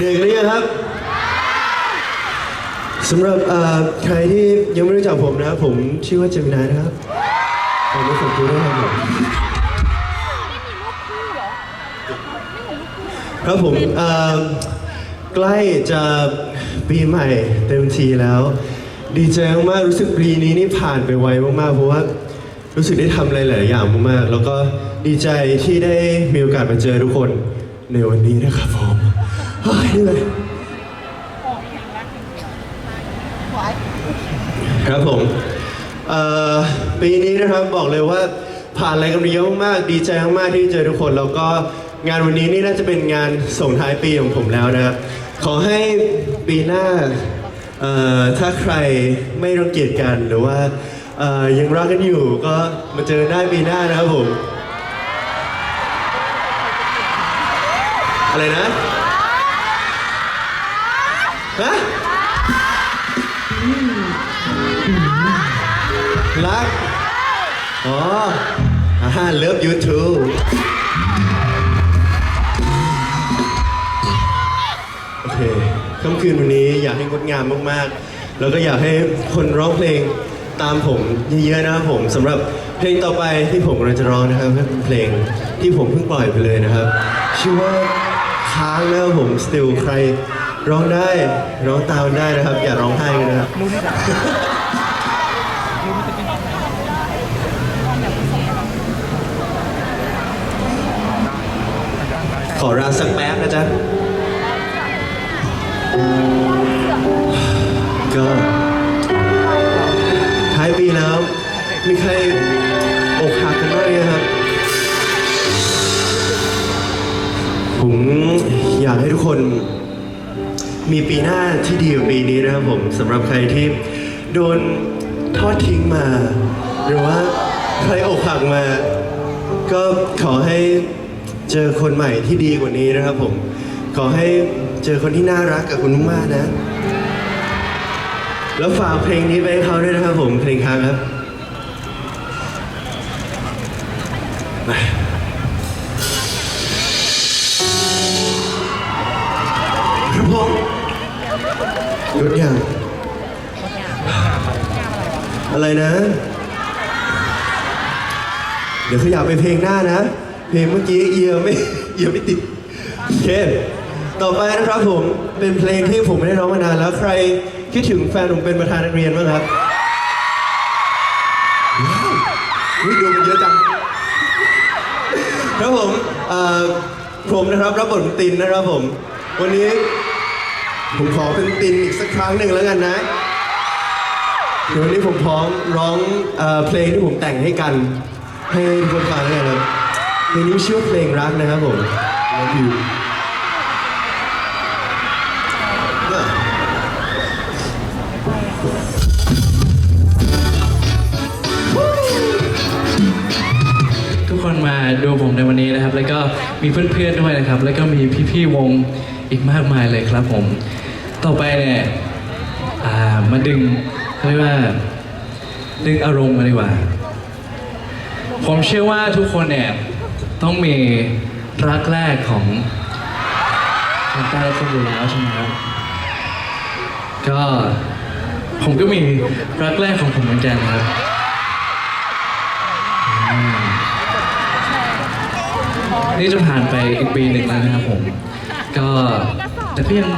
เหนื่อยกันหรือยังครับสำหรับเอ่อใครที่ยังไม่รู้จักผมนะครับ ผมชื่อว่าเจมินายนะครับผมเป็นคนตัวด้วยครับผมครับผมเอ่อใกล้จะปีใหม่เต็มทีแล้ว ดีใจมากๆรู้สึกปีนี้นี่ผ่านไปไวมากๆเพราะว่ารู้สึกได้ทำอะไรหลายอย่างมากๆ แล้วก็ดีใจที่ได้มีโอกาสมาเจอทุกคนในวันนี้นะครับผม เฮ้ยเหนื่อยครับผมเอ่อปีนี้นะครับบอกเลยว่าผ่านอะไรกันเยอะมากดีใจมากๆที่เจอทุกคนแล้วก็งานวันนี้นี่น่าจะเป็นงานส่งท้ายปีของผมแล้วนะครับ ขอให้ปีหน้าเอ่อถ้าใครไม่รังเกียจกันหรือว่าเอ่อยังรักกันอยู่ก็มาเจอได้ปีหน้านะครับผม อะไรนะ อ๋ออ่าเลิฟยูทูโอเคค่ำคืนวันนี้อยากให้งดงามมากๆ แล้วก็อยากให้คนร้องเพลงตามผมเยอะๆนะครับผมสำหรับเพลงต่อไปที่ผมกำลังจะร้องนะครับเป็นเพลงที่ผมเพิ่งปล่อยไปเลยนะครับ ชื่อว่าค้างแล้วผม still ใครร้องได้ร้องตามได้นะครับ อย่าร้องไห้กันนะครับ ขอราสักแป๊บนะจ๊ะ ก็ท้ายปีแล้วมีใครอกหักกันบ้างไหมครับ ผมอยากให้ทุกคนมีปีหน้าที่ดีกว่าปีนี้นะครับผมสำหรับใครที่โดนทอดทิ้งมา หรือว่าใครอกหักมา ก็ขอให้ เจอคนใหม่ที่ดีกว่านี้นะครับผม ขอให้เจอคนที่น่ารักกับคุณมากๆนะ แล้วฝากเพลงนี้ไปให้เขาด้วยนะครับผม เพลงค้างครับไปครับผมหยุดยังอะไรนะ เดี๋ยวขยับไปเพลงหน้านะ เพลงเมื่อกี้เอียไม่เอียไม่ติดโอเคต่อไปนะครับผมเป็นเพลงที่ผมไม่ได้ร้องมานานแล้วใครคิดถึงแฟนผมเป็นประธานนักเรียนบ้างครับว้าวดูมันเยอะจังครับผมผมนะครับรับบทเป็นตินนะครับผม วันนี้ผมขอเป็นตินอีกสักครั้งหนึ่งแล้วกันนะเดี๋ยววันนี้ผมพร้อมร้องเพลงที่ผมแต่งให้กัน ให้ทุกคนฟังด้วยนะครับ เพลงนี้ชื่อว่าเพลงรักนะครับผม Love you ทุกคนมาดูผมในวันนี้นะครับ แล้วก็มีเพื่อนๆด้วยนะครับ แล้วก็มีพี่ๆวงอีกมากมายเลยครับผม ต่อไปเนี่ยอ่ามาดึงเขาเรียกว่าดึงอารมณ์มาดีกว่า ผมเชื่อว่าทุกคนเนี่ย ต้องมีรักแรกของของแต่ละคนอยู่แล้วใช่ไหมครับก็ผมก็มีรักแรกของผมเหมือนกันครับนี่จะผ่านไปอีกปีหนึ่งแล้วนะครับผม ก็แต่ก็ยัง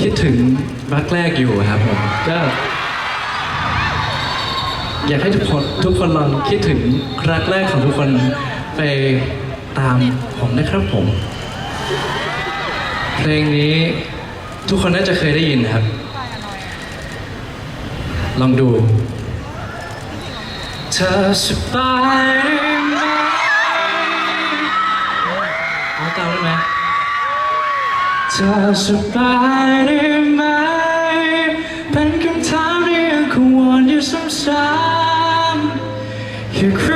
คิดถึงรักแรกอยู่ครับผมก็ อยากให้ทุกคนทุกคนลองคิดถึงรักแรกของทุกคน ไปตามผมนะครับผม เพลงนี้ทุกคนน่าจะเคยได้ยินนะครับ ลองดู เธอสบายไหมเอาตามได้ไหมเธอสบายได้ไหม เป็นคำถามที่ยังคงวนอยู่ซ้ำๆแค่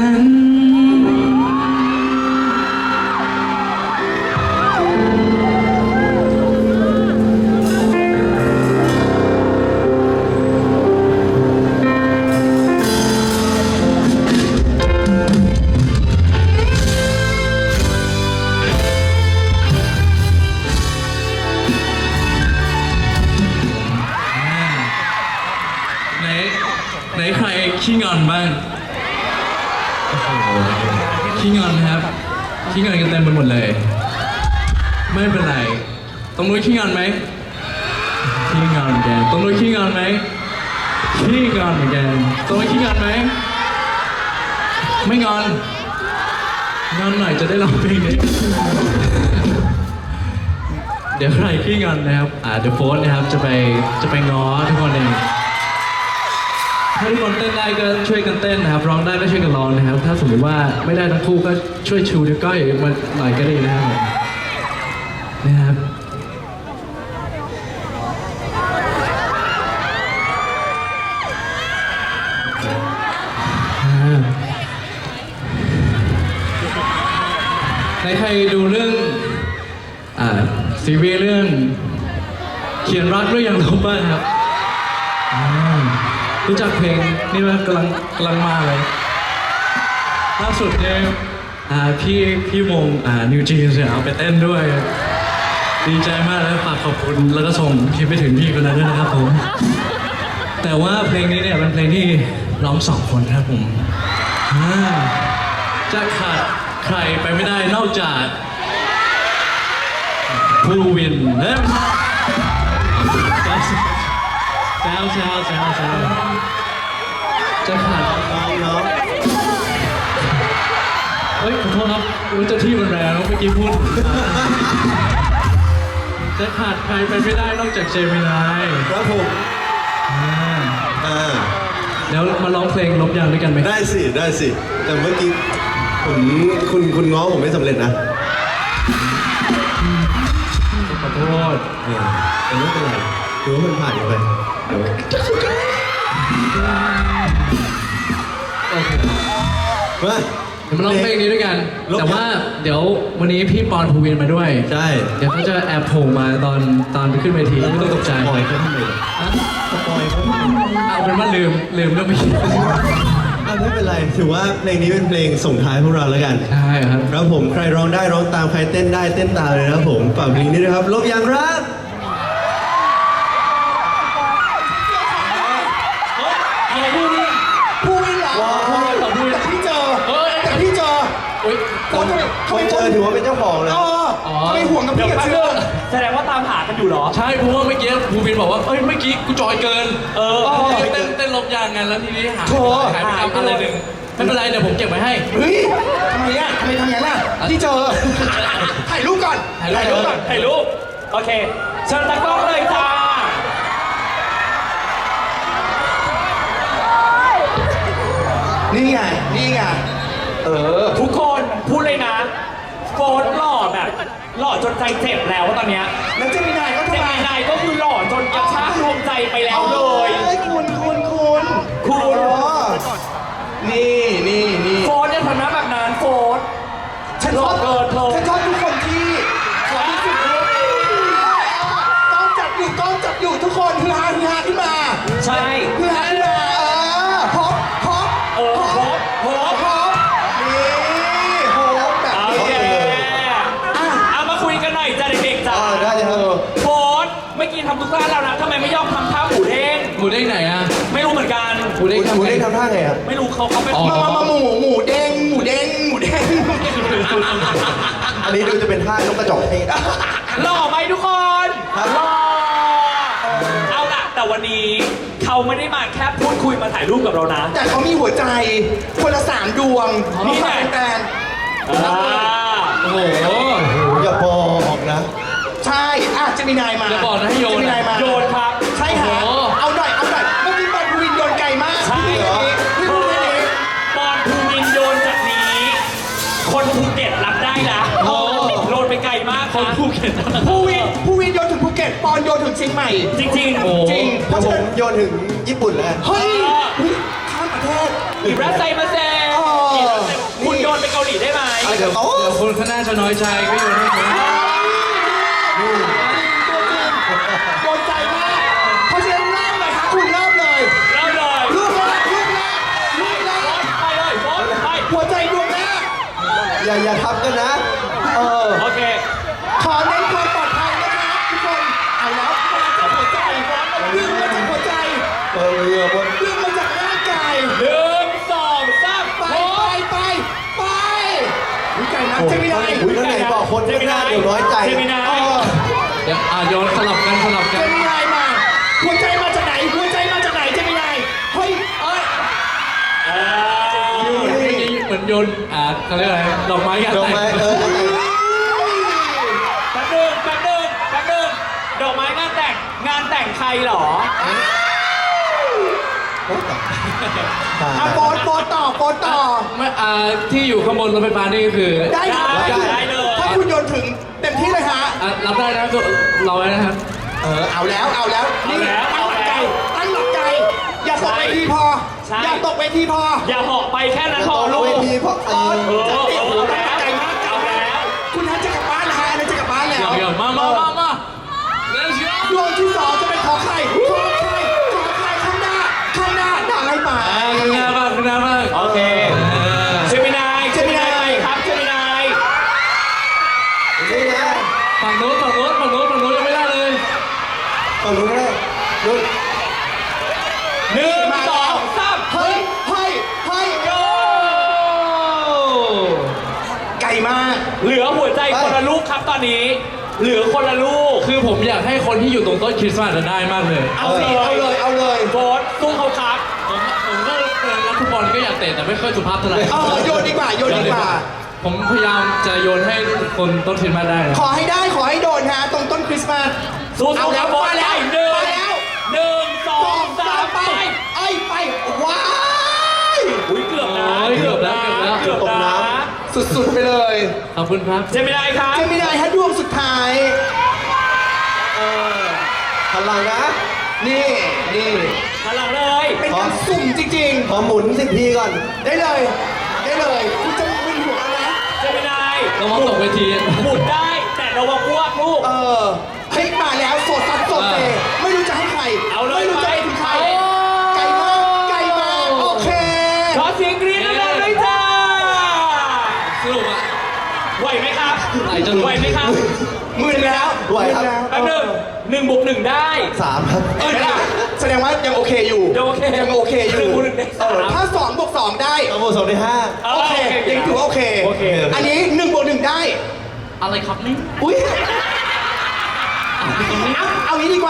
and ไม่เป็นไรตรงนู้นขี้งอนไหมขี้งอนเหมือนกันตรงนู้นขี้งอนไหมขี้งอนเหมือนกันตรงนู้นขี้งอนไหม ไม่งอน งอนหน่อยจะได้ร้องเพลงนี้เดี๋ยวใครขี้งอนนะครับ อ่าเดี๋ยวโฟนนะครับจะไปจะไปง้อทุกคนเองถ้าทุกคนเต้นได้ก็ช่วยกันเต้นนะครับ ร้องได้ก็ช่วยกันร้องนะครับ ถ้าสมมติว่าไม่ได้ทั้งคู่ก็ช่วยชูนิ้วก้อยมาหน่อยก็ดีนะครับผมนะครับ ดูเรื่องอ่าซีรีส์เรื่อง เขียนรักหรือยังลบบ้างครับอ่ารู้จักเพลงนี่ว่ากำลังกำลังมาเลยล่าสุดเนี่ยอ่าพี่พี่วงอ่านิวจีนเนี่ยเอาไปเต้นด้วย ดีใจมากแล้วฝากขอบคุณแล้วก็ส่งคลิปไปถึงพี่คนนั้นด้วยนะครับผม แต่ว่าเพลงนี้เนี่ยเป็นเพลงที่ร้องสองคนครับผมอ่าจะขาด ใครไปไม่ได้นอกจากผู้วินเอ้ยแซวแซวแซวแซวแซวจะขาดน้องน้องเฮ้ยขอโทษครับรู้เจ้าที่มันแรงเมื่อกี้พูดจะขาดใครไปไม่ได้นอกจากเจมินายครับผมอ่าอ่าแล้วมาร้องเพลงลบยางด้วยกันไหมได้สิ ได้สิ แต่เมื่อกี้ ผมคุณคุณง้อผมไม่สำเร็จนะขอโทษเออแต่ไม่เป็นไรถือว่ามันผ่านไปเดี๋ยวโอเคมาเดี๋ยวมาร้องเพลงนี้ด้วยกันลบแต่ว่าเดี๋ยววันนี้พี่ปอนภูวินมาด้วย ใช่เดี๋ยวเขาจะแอบโผล่มาตอนตอนขึ้นเวทีไม่ต้องตกใจปล่อยเขาทำไมล่ะอะปล่อยเขาทำไมเอาเป็นว่าลืมลืมเรื่องไม่คิด อะไม่เป็นไรถือว่าเพลงนี้เป็นเพลงส่งท้ายพวกเราแล้วกันใช่ครับครับผมใครร้องได้ร้องตามใครเต้นได้เต้นตามเลยนะครับผมฝากเพลงนี้นะครับลบยางรักเอาพูดดิพูดไม่เหรอว้าวเอาพูดดิแต่พี่เจอเฮ้ยแต่พี่เจอเฮ้ยโอ้ยทำไมคทำไมนเจอถือว่าเป็นเจ้าของเลย เอออ๋อทำไมห่วงกับพี่กับเชื่อ แสดงว่าตามหากันอยู่เหรอ ใช่เพราะว่าเมื่อกี้ภูวินบอกว่าเอ้ยเมื่อกี้กูจอยเกินเออเต้นเต้นลบยางกันแล้วทีนี้หายโถ่ หายไปทำอะไรหนึ่งไม่เป็นไรเดี๋ยวผมเก็บไว้ให้ เฮ้ยทำไมอะทำไมทำอย่างนั้นล่ะพี่เจอ ถ่ายรูปก่อน ถ่ายรูปก่อน ถ่ายรูป โอเค เชิญตากล้องเลยจ้า นี่ไง นี่ไง เออ ทุกคนพูดเลยนะโฟนหล่อแบบ หล่อจนใจเจ็บแล้วตอนเนี้ยแล้วเจมินายก็เจทำไมมินายก็คือหล่อจนกระชากดวงใจไปแล้วเลย อ้คุณคุณคุณคุณอ๋อนี่นี่นี่โฟน ทำทุกท่าแล้วนะทำไมไม่ยอมทำท่าหมูเด้งหมูเด้งไหนอะไม่รู้เหมือนกัน หมูเด้งคุณทำไงได้ทำท่าไงอะไม่รู้เขาเขาเป็นอ๋อ มามามาหมูหมูเด้งหมูเด้งหมูเด้งอันนี้ดูจะเป็นท่านกกระจอกเทศหล่อไหมทุกคนครับ หล่อเอาล่ะ แต่วันนี้เขาไม่ได้มาแค่พูดคุยมาถ่ายรูปกับเรานะ แต่เขามีหัวใจคนละสามดวงนี่ไงแฟนอ่าโอ้โหอย่าบอกนะ ใช่อะเจมินายมาอย่าบอกนะให้โยนเจมินายมาโยนครับ ใช่ฮะโอ้โห เอาหน่อย เอาหน่อยเมื่อกี้บอลภูวินโยนไกลมากใช่พี่เหรอ พี่ภูวินนี้บอลภูมินโยนจากนี้ คนภูเก็ตรับได้นะโอ้โยนไปไกลมากคนนะภูเก็ตภูวินภูวินโยนถึงภูเก็ตปอนโยนถึงเชียงใหม่ จริงๆโอ้จริง เพถ้าราะผฉะมนั้นโยนถึงญี่ปุ่นแล้วกัน เฮ้ยเฮ้ยข้ามประเทศ อิรัสไซมาเซอ๋อ คุณโยนไปเกาหลีได้ไหมเดี๋ยวเดี๋ยวคนข้างหน้าจะน้อยใจก็โยนให้ผม หัวใจดวงแรกอย่าอย่าทับกันนะ เออ โอเค ขอเน้นความปลอดภัยนะครับทุกคนเอาแล้วมาจากหัวใจดึงมาจากหัวใจเออเออคนดึงมาจากร่างกายหนึ่งสองสามไปไปไปไปวิจัยนักเจมินายอุ้ยแล้วไหนบอกคนข้างหน้าเดี๋ยวน้อยใจเจมินายเดี๋ยวอะโยนสลับกันสลับกัน โยนอ่าเขาเรียกอะไรดอกไม้กันดอกไม้เออแป๊บนึงแป๊บนึงแป๊บนึงดอกไม้งานแต่งงานแต่งใครเหรออะโฟนโฟนต่อโฟนต่อ ไม่อ่าที่อยู่ข้างบนรถไฟฟ้านี่ก็คือได้ครับได้ได้เลย ถ้าคุณโยนถึงเต็มที่เลยฮะ อะรับได้นะตัวเราไว้นะครับ เออ เอาแล้ว เอาแล้วนี่เอาแล้วตั้ง เวทีพอ ใช่ อย่าตกเวทีพออย่าเหาะไปแค่นั้นพอต่อลูกเวทีเพราะเออเออจัดเอติอโอ้โหเอาตั้งแล้วใจมากเอาแล้วคุณทันจะกลับบ้านนะฮะอันนั้นจะกลับบ้านแล้วเดี๋ยวเดี๋ยวมามามามา Let's go ดวงที่สองจะเป็นขอใครขอใครขอใครข้างหน้า ข้างหน้าได้ไหม อ่าข้างหน้าบ้างข้างหน้าบ้าง โอเค อ่า เจมินายเจมินายครับเจมินาย นี่นะ ฝั่งโน้นฝั่งโน้นฝั่งโน้นฝั่งโน้นยังไม่ได้เลย ฝั่งนู้นก็ได้นู้น หนึ่งสองสาม เฮ้ยเฮ้ยเฮ้ย โย ไกลมาก เหลือหัวใจคนละลูกครับตอนนี้ เหลือคนละลูก คือผมอยากให้คนที่อยู่ตรงต้นคริสต์มาสจะได้มากเลยเอาสิเอาเลยเอาเลยโค้ดสู้เขาครับผมผมก็เออนักฟุตบอลก็อยากเตะแต่ไม่ค่อยสุภาพเท่าไหร่เออโยนดีกว่าโยนดีกว่า ผมพยายามจะโยนให้คนต้นคริสต์มาสได้นะขอให้ได้ขอให้โดนฮะตรงต้นคริสต์มาสสู้เอาๆคแล้รัวบโค้ดมาแล้วหนึ่งมาแล้วหนึ่งสสอองงสาสามมไปไปไอ้ไปว้าย อุ้ยเกือบนะ โอ้ยเกือบแล้วเกือบแล้วเกือบนะ สุดๆไปเลยขอบคุณครับ เจมินายครับ เจมินายฮะดวงสุดท้ายพลังนะ นี่นี่ พลังเลย เป็นการสุ่มจริงขอหมุนสิบทีก่อน ๆ ได้เลย ได้เลยคุณจะไม่หัวงนะเจมินายระวังตกเวที หมุนได้ แต่ระวังอ้วกลูก เออเฮ้ยมาแล้วโสดสัดโสดเซไม่รู้จะให้ใครเอาเลยไม่รู้จะให้ถึงใค จะหลุดไหวไหมครับหมื่นแล้วไหวครับมื่นแล้วแป๊บหนึงหนึ่งบวกหนึ่งได้สามครับเออได้ แสดงว่ายังโอเคอยู่ยังโอเคยังโอเคอยู่หนึ่งบวกหนึ่งได้สาม เออถ้าสองบวกสองได้เอาหมดสองได้ห้าโอเคยังถือว่าโอเค โอเค อันนี้หนึ่งบวกหนึ่งได้ อะไรครับนี่ อุ้ย เอาเอางี้ดีกว่ามาแล้ว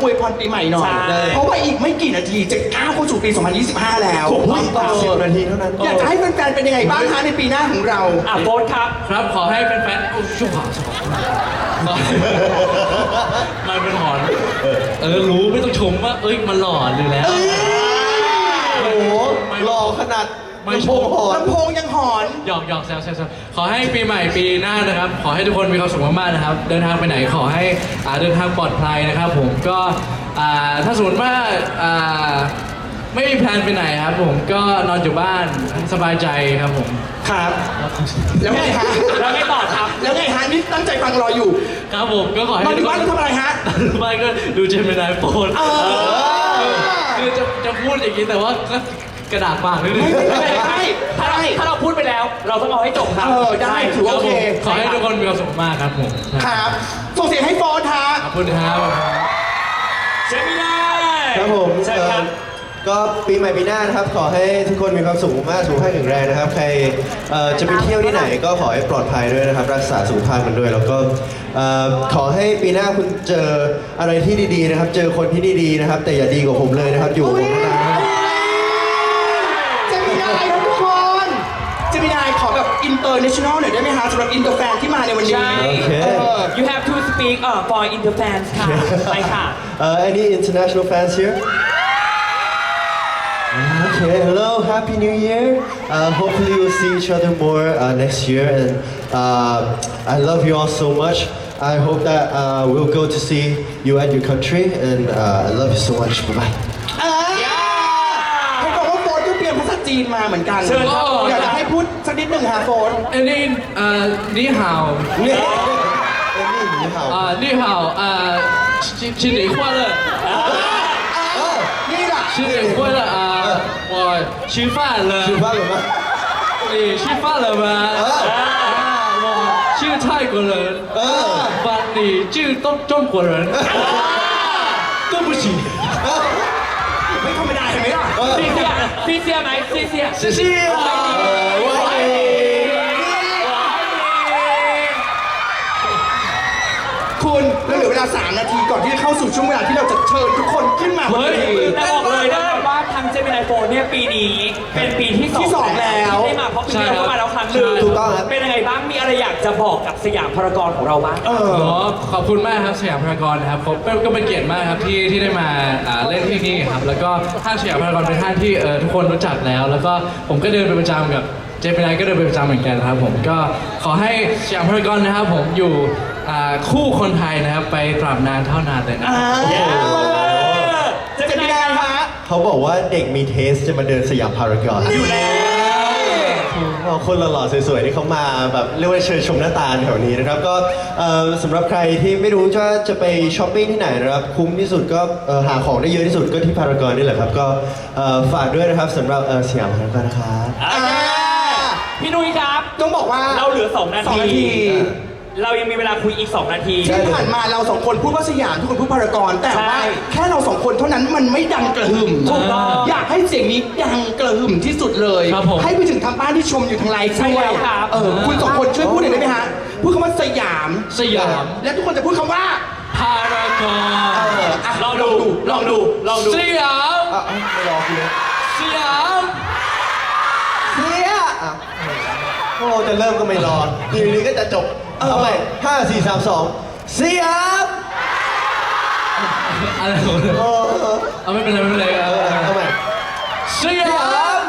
อวยพรปีใหม่หน่อย ใช่เพราะว่าอีกไม่กี่นาทีจะก้าวเข้าสู่ปี 2025 แล้วถูกต้องต่อสิบนาทีเท่านั้น อยากจะให้แฟนๆเป็นยังไงบ้างคะในปีหน้าของเรา อะโฟนครับ ครับขอให้แฟนๆโอ้ชั่วชั่วมันเป็นหอน เออรู้ไม่ต้องชมว่า เอ้ยมันหล่อเลยแล้ว โอ้โหหล่อขนาด ไม่ลำโพงหอน ลำโพงยังหอน หยอกหยอกแซวแซวแซวขอให้ปีใหม่ปีหน้านะครับ ขอให้ทุกคนมีความสุขมากๆนะครับ เดินทางไปไหนขอให้อ่าเดินทางปลอดภัยนะครับ ผมก็อ่าถ้าสมมติว่าอ่าไม่มีแพลนไปไหนครับ ผมก็นอนอยู่บ้านสบายใจครับผม ครับ แล้วไงฮะแล้วไม่ต่อครับ แล้วไงฮะนี่ตั้งใจฟังรออยู่ครับผมก็ขอให้นอนอยู่บ้านแล้วทำอะไรฮะนอนอยู่บ้านก็ดูเจมินายโฟนเออ คือจะจะพูดอย่างนี้แต่ว่าก็ กระดาษปากนิดนึงไม่ได้ถ้าเราถ้าเราพูดไปแล้ว เราต้องเอาให้จบครับเออได้ถือว่าโอเค ขอให้ทุกคนมีความสุขมากครับผมครับส่งเสียงให้โฟนฮะขอบคุณครับเจมินายครับผมใช่ครับเอ่อก็ปีใหม่ปีหน้านะครับ ขอให้ทุกคนมีความสุขมากสุขภาพแข็งแรงนะครับ ใครเอ่อจะไปเที่ยวที่ไหนก็ขอให้ปลอดภัยด้วยนะครับ รักษาสุขภาพกันด้วย แล้วก็เอ่อขอให้ปีหน้าคุณเจออะไรที่ดีๆนะครับ เจอคนที่ดีๆนะครับ แต่อย่าดีกว่าผมเลยนะครับ อยู่กับผมเท่านั้ อแบบอินเตอร์เนชั่นแนลหน่อยได้ไหมฮะสำหรับอินเตอร์แฟนที่มาในวันนี้ ใช่ โอเค เออ you have to speak เอ่อ for inter fans ค่ะไปค่ะ Uh, any international fans here? Okay, hello, happy new year. Uh, hopefully we'll see each other more uh, next year and uh, I love you all so much. I hope that uh, we'll go to see you at your country and uh, I love you so much. Bye bye. อ่า จีนมาเหมือนกัน เชิญครับ อยากจะให้พูดสักนิดหนึ่งฮะโฟน อันนี้เอ่อนี่ฮาว นี่นี่你好 อ่านี่ฮาวอ่าชิชินิควาเลอร์ นี่แหละ ชินิควาเลอร์อ่า我吃饭了吃饭了吗？你吃饭了吗啊啊我是泰国人啊把你是中中国人对不起 ไม่ธรรมดาเห็นไหมล่ะ ซีเซีย ซีเซียไหมซีเซี，我爱你。คุณเรเหลือเวลา 3 นาทีก่อนที่จะเข้าสู่ช่วงเวลาที่เราจะเชิญทุกคนขึ้นมาเฮ้ยที แต่บอกเลยนะาทางเจมินายโฟเนี่ยปีนี้เป็นปีที่ที่สองแล้วที่ได้มาเพราะปีที่แล้วก็มาแล้วครั้งหนึ่งถูกต้องครับ เป็นยังไงบ้างมีอะไรอยากจะบอกกับสยามพารากอนของเราบ้าง เออ ขอขอบคุณมากครับสยามพารากอนนะครับผมเป็นก็เป็นเกียรติมากครับที่ที่ได้มาอ่าเล่นที่นี่ครับแล้วก็ห้างสยามพารากอนเป็นห้างที่เออทุกคนรู้จักแล้ว แล้วก็ผมก็เดินเป็นประจำกับเจมินายก็เดินเป็นประจำเหมือนกันครับผมก็ขอให้สยามพารากอนนะครับผมอยู่อ่าคู่คนไทยนะครับไปตราบนานเท่านานเลยนะครับอ่าเเขาบอกว่าเด็กมีเทสจะมาเดินสยามพารากอนอยู่แล้วคนหล่อๆสวยๆที่เขามาแบบเรียกว่าเชิญชมหน้าตาแถวนี้นะครับ ก็เอ่อสำหรับใครที่ไม่รู้ว่าจะไปช้อปปิ้งที่ไหนนะครับ คุ้มที่สุดก็เอ่อหาของได้เยอะที่สุดก็ที่พารากอนนี่แหละครับ ก็เอ่อฝากด้วยนะครับสำหรับเอ่อสยามพารากอนนะครับโอเคพี่นุ้ยครับ ต้องบอกว่าเราเหลือ2นาสองที นาที เรายังมีเวลาคุยอีก 2 นาที ที่ผ่านมาเราสองคนพูดว่าสยามทุกคนพูดพารากอนแต่ว่าใช่แค่เราสองคนเท่านั้นมันไม่ดังกระหึ่มถูกต้องอยากให้เสียงนี้ดังกระหึ่มที่สุดเลย ครับผมให้ไปถึงทางบ้านที่ชมอยู่ทางไลฟ์ใช่ด้วยแล้วครับเออคุณสองคนช่วยพูดหน่อยได้ไหมฮะพูดคำว่าสยามสยาม และทุกคนจะพูดคำว่าพารากอนเอออะลองดูลองดูลองดู สยาม อะไม่รอคุณเลยสยาม เสียอะโอ้จะเริ่มก็ไม่รอทีนี้ก็จะจบ เอาใหม่ห้าสี่สามสองสยามอะไรของเออเอาไม่เป็นไรไม่เป็นไรเอเอาอเอาใหม่สยาม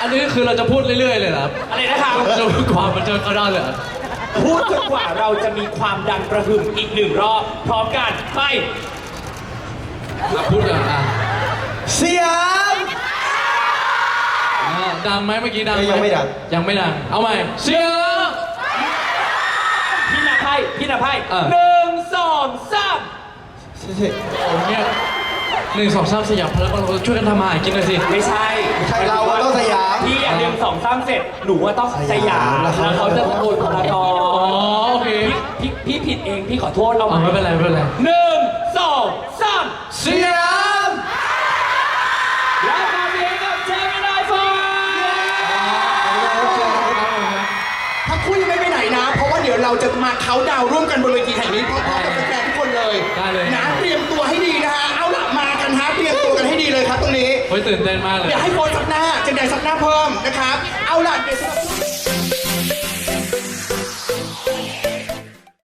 อันนี้คือเราจะพูดเรื่อยๆเลยเหรอครับอะไรนะครับจนกว่ามันจะเขาได้เลยเหรอพูดจนกว่าเราจะมีความดังกระหึ่มอีกหนึ่งรอบ พร้อมกันไปอะพูดก่อนอะสยามอ่าดังไหมเมื่อกี้ดังหยังไม่ดัง ยังไม่ดัง เอาใหม่เสียงพี่นับ ให้พี่นับให้เออ หนึ่งสองสามผมเนี่ยหนึ่งสองสามสยามพารากอนเราช่วยกันทำมาหากินหน่อยสิ ไม่ใช่ไม่ใช่เราอะต้องสยาม พี่อะหนึ่งสองสามเสร็จหนูว่าต้องสยามสยามแล้วเขาจะตะโกนพารากออ๋อโอเคพี่พี่พี่ผิดเองพี่ขอโทษเอาอ๋อใหไม่ม่เป็นไรไม่เป็นไรหนึ่งสองสามสย มาเขาน์ดาวน์ร่วมกันบนเวทีแห่งนี้พร้อมๆกับแฟนๆทุกคนเลยได้เลยนะเตรียมตัวให้ดีนะฮะเอาละมากันฮะเตรียมตัวกันให้ดีเลยครับตรงนี้เฮ้ยตื่นเต้นมากเลย เดี๋ยวให้โฟนซับหน้าเจนไดซับหน้าเพิ่มนะครับ เอาล่ะเดี๋ยว